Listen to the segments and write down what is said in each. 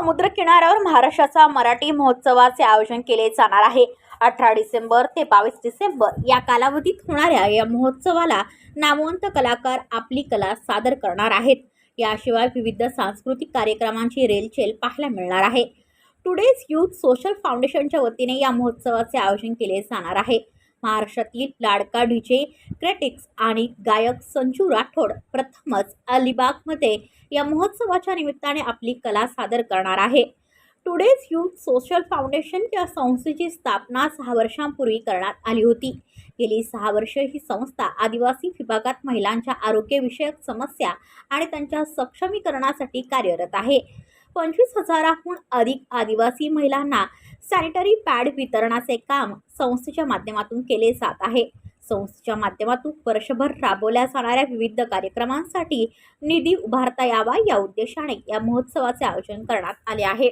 समुद्र किनाऱ्यावर महाराष्ट्राचा मराठी महोत्सवाचे आयोजन केले जाणार आहे. अठरा डिसेंबर ते बावीस डिसेंबर या कालावधीत होणाऱ्या या महोत्सवाला नामवंत कलाकार आपली कला सादर करणार आहेत. याशिवाय विविध सांस्कृतिक कार्यक्रमांची रेलचेल पाहायला मिळणार आहे. टुडेज यूथ सोशल फाउंडेशनच्या वतीने या महोत्सवाचे आयोजन केले जाणार आहे. महाराष्ट्रातील लाडका डीजे क्रिटिक्स आणि गायक संजू राठोड प्रथमच अलिबागमध्ये या महोत्सवाच्या निमित्ताने आपली कला सादर करणार आहे. टुडेज यूथ सोशल फाउंडेशन या संस्थेची स्थापना सहा वर्षांपूर्वी करण्यात आली होती. गेली सहा वर्ष ही संस्था आदिवासी विभागात महिलांच्या आरोग्यविषयक समस्या आणि त्यांच्या सक्षमीकरणासाठी कार्यरत आहे. पंचवीस हजाराहून अधिक आदिवासी महिलांना सॅनिटरी पॅड वितरणाचे काम संस्थेच्या माध्यमातून केले जात आहे. संस्थेच्या माध्यमातून वर्षभर राबवल्या जाणाऱ्या विविध कार्यक्रमांसाठी निधी उभारता यावा या उद्देशाने या महोत्सवाचे आयोजन करण्यात आले आहे.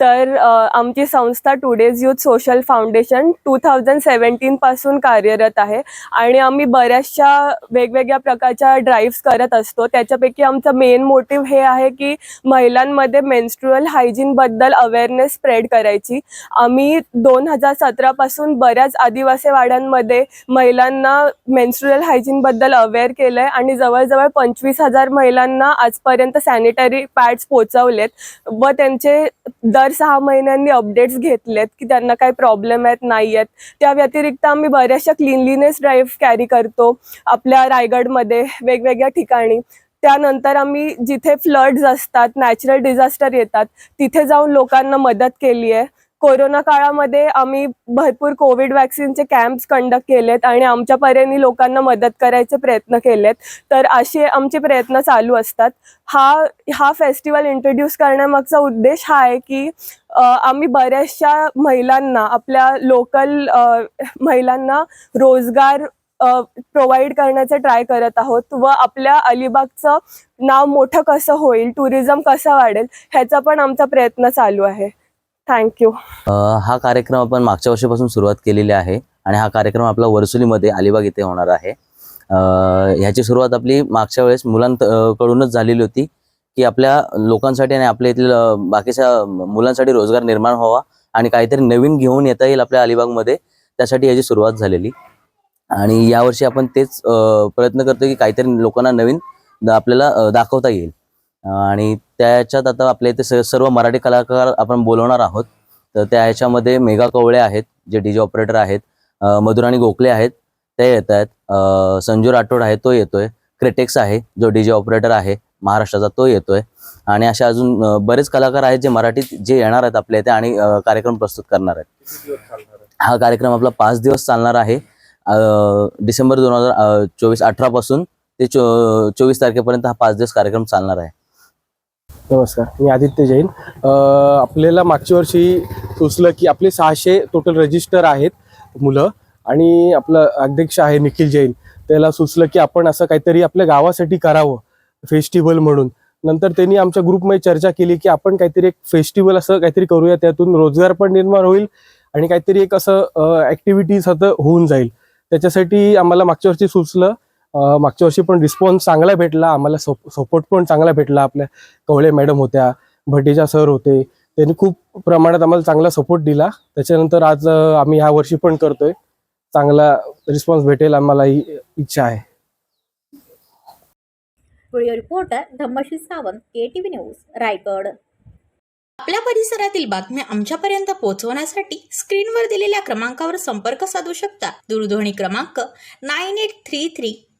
तर आमची संस्था today's youth social foundation two thousand सेवन्टीनपासून कार्यरत आहे आणि आम्ही बऱ्याचशा वेगवेगळ्या प्रकारच्या ड्राईव्स करत असतो. त्याच्यापैकी आमचं मेन मोटिव्ह हे आहे की महिलांमध्ये मेन्स्ट्रुअल हायजीनबद्दल अवेअरनेस स्प्रेड करायची. आम्ही दोन हजार सतरापासून बऱ्याच आदिवासी वाड्यांमध्ये महिलांना मेन्स्ट्रुअल हायजीनबद्दल अवेअर केलं आहे आणि जवळजवळ पंचवीस हजार महिलांना आजपर्यंत सॅनिटरी पॅड्स पोचवलेत व त्यांचे दर सहा महिन्यांनी अपडेट्स घेतलेत की त्यांना काही प्रॉब्लेम आहेत नाही आहेत. त्या व्यतिरिक्त आम्ही बऱ्याचशा क्लिनलीनेस ड्राईव्ह कॅरी करतो आपल्या रायगडमध्ये वेगवेगळ्या ठिकाणी. त्यानंतर आम्ही जिथे फ्लड्स असतात नॅचरल डिझास्टर येतात तिथे जाऊन लोकांना मदत केली आहे कोरोना काळामध्ये आम्ही भरपूर कोविड वॅक्सिनचे कॅम्प्स कंडक्ट केलेत आणि आमच्या परीने लोकांना मदत करायचे प्रयत्न केलेत. तर असे आमचे प्रयत्न चालू असतात. हा हा फेस्टिवल इंट्रोड्यूस करण्यामागचा उद्देश हा आहे की आम्ही बऱ्याचशा महिलांना आपल्या लोकल महिलांना रोजगार प्रोव्हाइड करण्याचे ट्राय करत आहोत व आपल्या अलिबागचं नाव मोठं कसं होईल टुरिझम कसं वाढेल ह्याचा पण आमचा प्रयत्न चालू आहे. थँक्यू हा कार्यक्रम आपण मागच्या वर्षीपासून सुरुवात केलेली आहे आणि हा कार्यक्रम आपला वर्सुलीमध्ये अलिबाग इथे होणार आहे. ह्याची सुरुवात आपली मागच्या वेळेस मुलांकडूनच झालेली होती की आपल्या लोकांसाठी आणि आपल्या इथल्या बाकीच्या मुलांसाठी रोजगार निर्माण व्हावा आणि काहीतरी नवीन घेऊन येता येईल आपल्या अलिबागमध्ये. त्यासाठी याची सुरुवात झालेली. आणि यावर्षी आपण तेच प्रयत्न करतो की काहीतरी लोकांना नवीन आपल्याला दाखवता येईल. आणि त्याच्यात आता आपल्या इथे स- सर्व मराठी कलाकार आपण बोलवणार आहोत. तर त्या ह्याच्यामध्ये मेघा कवळे आहेत जे डीजे ऑपरेटर आहेत मधुराणी गोखले आहेत ते येत आहेत. संजू राठोड आहे तो येतोय. क्रिटेक्स आहे जो डीजे ऑपरेटर आहे महाराष्ट्राचा तो येतोय. आणि असे अजून बरेच कलाकार आहेत जे मराठीत जे येणार आहेत आपल्या इथे आणि कार्यक्रम प्रस्तुत करणार आहेत. हा कार्यक्रम आपला पाच दिवस चालणार आहे. डिसेंबर दोन हजार चोवीस अठरा पासून ते चो चोवीस तारखेपर्यंत हा पाच दिवस कार्यक्रम चालणार आहे. नमस्कार मी आदित्य जैन. आपल्याला मागच्या वर्षी सुचलं की आपले सहाशे टोटल रजिस्टर आहेत मुलं आणि आपलं अध्यक्ष आहे निखिल जैन. त्याला सुचलं की आपण असं काहीतरी आपल्या गावासाठी करावं फेस्टिवल म्हणून. नंतर त्यांनी आमच्या ग्रुपमध्ये चर्चा केली की आपण काहीतरी एक फेस्टिवल असं काहीतरी करूया त्यातून रोजगार पण निर्माण होईल आणि काहीतरी एक असं ॲक्टिव्हिटीज आता होऊन जाईल. त्याच्यासाठी आम्हाला मागच्या वर्षी सुचलं मागच्या वर्षी पण रिस्पॉन्स चांगला भेटला. आम्हाला सपोर्ट पण चांगला भेटला. आपल्या कवळे मॅडम होत्या भटीजा सर होते. त्यांनी खूप प्रमाणात आम्हाला चांगला सपोर्ट दिला. त्याच्यानंतर आज आम्ही ह्या वर्षी पण करतोय. चांगला रिस्पॉन्स भेटेल आम्हाला ही इच्छा आहे. Video reporter Dhammashi Sawant K T news Raigad. आपल्या परिसरातील बातम्या आमच्यापर्यंत पोहोचवण्यासाठी स्क्रीनवर दिलेल्या क्रमांकावर संपर्क साधू शकता. दूरध्वनी क्रमांक nine eight three three